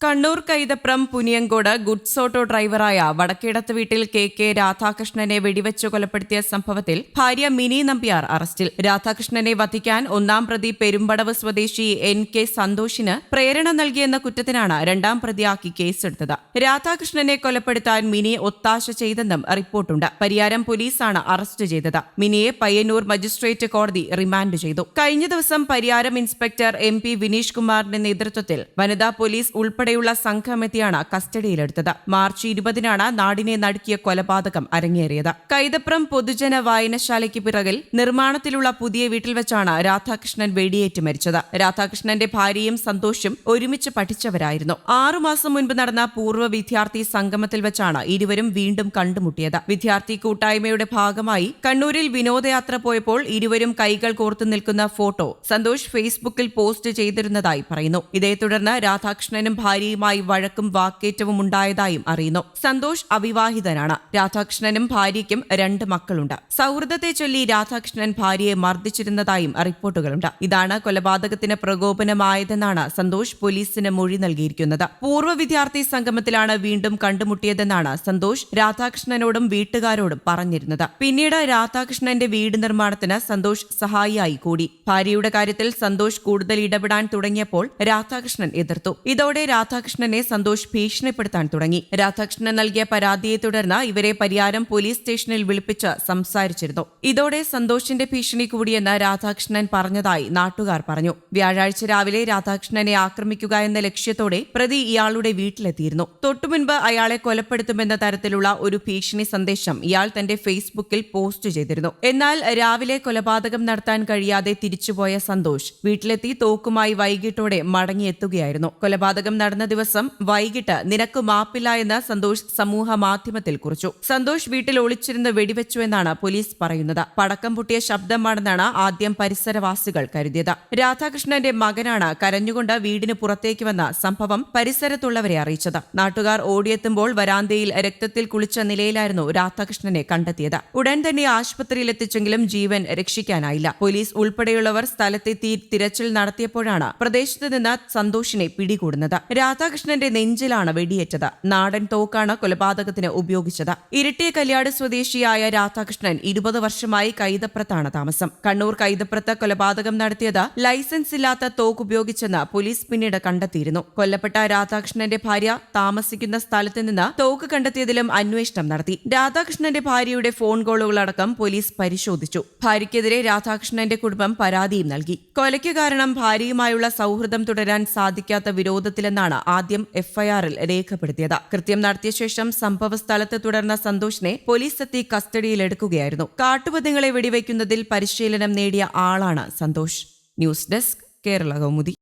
Kannur Kaithapram Puniyankode goods auto ഡ്രൈവറായ വടക്കേടത്ത് വീട്ടിൽ K K രാധാകൃഷ്ണനെ വെടിവെച്ചു കൊലപ്പെടുത്തിയ സംഭവത്തിൽ ഭാര്യ മിനി നമ്പ്യാർ അറസ്റ്റിൽ. രാധാകൃഷ്ണനെ വധിക്കാൻ ഒന്നാം പ്രതി പെരുമ്പടവ് സ്വദേശി എൻ കെ സന്തോഷിന് പ്രേരണ നൽകിയെന്ന കുറ്റത്തിനാണ് രണ്ടാം പ്രതിയാക്കി കേസെടുത്തത്. രാധാകൃഷ്ണനെ കൊലപ്പെടുത്താൻ മിനി ഒത്താശ ചെയ്തെന്നും റിപ്പോർട്ടുണ്ട്. പരിയാരം പോലീസാണ് അറസ്റ്റ് ചെയ്തത്. മിനിയെ പയ്യന്നൂർ മജിസ്ട്രേറ്റ് കോടതി റിമാൻഡ് ചെയ്തു. കഴിഞ്ഞ ദിവസം Pariyaram inspector M P Vineesh കുമാറിന്റെ നേതൃത്വത്തിൽ വനിതാ പോലീസ് ഉൾപ്പെടെയുള്ള സംഘമെത്തിയാണ് കസ്റ്റഡിയിലെടുത്തത്. മാർച്ച് ഇരുപതിനാണ് നാടിനെ നടുക്കിയ കൊലപാതകം അരങ്ങേറിയത്. കൈതപ്രം പൊതുജന വായനശാലയ്ക്ക് പിറകിൽ നിർമ്മാണത്തിലുള്ള പുതിയ വീട്ടിൽ വെച്ചാണ് രാധാകൃഷ്ണൻ വെടിയേറ്റ് മരിച്ചത്. രാധാകൃഷ്ണന്റെ ഭാര്യയും സന്തോഷും ഒരുമിച്ച് പഠിച്ചവരായിരുന്നു. ആറുമാസം മുൻപ് നടന്ന പൂർവ വിദ്യാർത്ഥി സംഗമത്തിൽ വെച്ചാണ് ഇരുവരും വീണ്ടും കണ്ടുമുട്ടിയത്. വിദ്യാർത്ഥി കൂട്ടായ്മയുടെ ഭാഗമായി കണ്ണൂരിൽ വിനോദയാത്ര പോയപ്പോൾ ഇരുവരും കൈകൾ കോർത്തു നിൽക്കുന്ന ഫോട്ടോ സന്തോഷ് ഫേസ്ബുക്കിൽ പോസ്റ്റ് ചെയ്തിരുന്നതായി പറയുന്നു. ഇതേ തുടർന്ന് രാധാകൃഷ്ണനും ഭാര്യയുമായി വഴക്കും വാക്കേറ്റവും ഉണ്ടായതായും അറിയുന്നു. സന്തോഷ് അവിവാഹിതനാണ്. രാധാകൃഷ്ണനും ഭാര്യയ്ക്കും രണ്ട് മക്കളുണ്ട്. സൗഹൃദത്തെ ചൊല്ലി രാധാകൃഷ്ണൻ ഭാര്യയെ മർദ്ദിച്ചിരുന്നതായും റിപ്പോർട്ടുകളുണ്ട്. ഇതാണ് കൊലപാതകത്തിന് പ്രകോപനമായതെന്നാണ് സന്തോഷ് പോലീസിന് മൊഴി നൽകിയിരിക്കുന്നത്. പൂർവ വിദ്യാർത്ഥി സംഗമത്തിലാണ് വീണ്ടും കണ്ടുമുട്ടിയതെന്നാണ് സന്തോഷ് രാധാകൃഷ്ണനോടും വീട്ടുകാരോടും പറഞ്ഞിരുന്നത്. പിന്നീട് രാധാകൃഷ്ണന്റെ വീട് നിർമ്മാണത്തിന് സന്തോഷ് സഹായിയായി കൂടി. ഭാര്യയുടെ കാര്യത്തിൽ സന്തോഷ് കൂടുതൽ ഇടപെടാൻ തുടങ്ങിയപ്പോൾ രാധാകൃഷ്ണൻ എതിർത്തു. ഇതോടെ രാധാകൃഷ്ണനെ സന്തോഷ് ഭീഷണിപ്പെടുത്താൻ തുടങ്ങി. രാധാകൃഷ്ണൻ നൽകിയ പരാതിയെ തുടർന്ന് ഇവരെ പരിയാരം പോലീസ് സ്റ്റേഷനിൽ വിളിപ്പിച്ച് സംസാരിച്ചിരുന്നു. ഇതോടെ സന്തോഷിന്റെ ഭീഷണി കൂടിയെന്ന് രാധാകൃഷ്ണൻ പറഞ്ഞതായി നാട്ടുകാർ പറഞ്ഞു. വ്യാഴാഴ്ച രാവിലെ രാധാകൃഷ്ണനെ ആക്രമിക്കുക എന്ന ലക്ഷ്യത്തോടെ പ്രതി ഇയാളുടെ വീട്ടിലെത്തിയിരുന്നു. തൊട്ടുമുൻപ് അയാളെ കൊലപ്പെടുത്തുമെന്ന തരത്തിലുള്ള ഒരു ഭീഷണി സന്ദേശം ഇയാൾ തന്റെ ഫേസ്ബുക്കിൽ പോസ്റ്റ് ചെയ്തിരുന്നു. എന്നാൽ രാവിലെ കൊലപാതകം നടത്താൻ കഴിയാതെ തിരിച്ചുപോയ സന്തോഷ് വീട്ടിലെത്തി തോക്കുമായി വൈകിട്ടോടെ മടങ്ങിയെത്തുകയായിരുന്നു. കൊലപാതകം നടന്ന ദിവസം വൈകിട്ട് നിനക്ക് മാപ്പില്ല എന്ന് സന്തോഷ് സമൂഹ മാധ്യമത്തിൽ കുറിച്ചു. സന്തോഷ് വീട്ടിൽ ഒളിച്ചിരുന്ന് വെടിവെച്ചു എന്നാണ് പോലീസ് പറയുന്നത്. പടക്കം പൊട്ടിയ ശബ്ദമാണെന്നാണ് ആദ്യം പരിസരവാസികൾ കരുതിയത്. രാധാകൃഷ്ണന്റെ മകനാണ് കരഞ്ഞുകൊണ്ട് വീടിന് പുറത്തേക്ക് വന്ന സംഭവം പരിസരത്തുള്ളവരെ അറിയിച്ചത്. നാട്ടുകാർ ഓടിയെത്തുമ്പോൾ വരാന്തയിൽ രക്തത്തിൽ കുളിച്ച നിലയിലായിരുന്നു രാധാകൃഷ്ണനെ കണ്ടെത്തിയത്. ഉടൻ തന്നെ ആശുപത്രിയിൽ എത്തിച്ചെങ്കിലും ജീവൻ രക്ഷിക്കാനായില്ല. പോലീസ് ഉൾപ്പെടെയുള്ളവർ സ്ഥലത്തെത്തി തിരച്ചിൽ നടത്തിയപ്പോഴാണ് പ്രദേശത്ത് നിന്ന് സന്തോഷിനെ പിടികൂടുന്നത്. രാധാകൃഷ്ണന്റെ നെഞ്ചിലാണ് വെടിയേറ്റത്. നാടൻ തോക്കാണ് കൊലപാതകത്തിന് ഉപയോഗിച്ചത്. ഇരിട്ടി കല്യാട് സ്വദേശിയായ രാധാകൃഷ്ണൻ ഇരുപത് വർഷമായി കൈതപ്രത്താണ് താമസം. കണ്ണൂർ കൈതപ്രത്ത് കൊലപാതകം നടത്തിയത് ലൈസൻസ് ഇല്ലാത്ത തോക്ക് ഉപയോഗിച്ചെന്ന് പോലീസ് പിന്നീട് കണ്ടെത്തിയിരുന്നു. കൊല്ലപ്പെട്ട രാധാകൃഷ്ണന്റെ ഭാര്യ താമസിക്കുന്ന സ്ഥലത്ത് നിന്ന് തോക്ക് കണ്ടെത്തിയതിലും അന്വേഷണം നടത്തി. രാധാകൃഷ്ണന്റെ ഭാര്യയുടെ ഫോൺ കോളുകളടക്കം പോലീസ് പരിശോധിച്ചു. ഭാര്യയ്ക്കെതിരെ രാധാകൃഷ്ണന്റെ കുടുംബം പരാതിയും നൽകി. കൊലയ്ക്ക് കാരണം ഭാര്യയുമായുള്ള സൗഹൃദം തുടരാൻ സാധിക്കാത്ത വിരോധത്തിലെന്നാണ് ആദ്യം എഫ്ഐആറിൽ രേഖപ്പെടുത്തിയത്. കൃത്യം നടത്തിയ ശേഷം സംഭവ സ്ഥലത്ത് തുടർന്ന സന്തോഷിനെ പോലീസ് എത്തി കസ്റ്റഡിയിലെടുക്കുകയായിരുന്നു കാട്ടുപതികളെ വെടിവയ്ക്കുന്നതിൽ പരിശീലനം നേടിയ ആളാണ് Santhosh. News desk Kerala Kaumudi.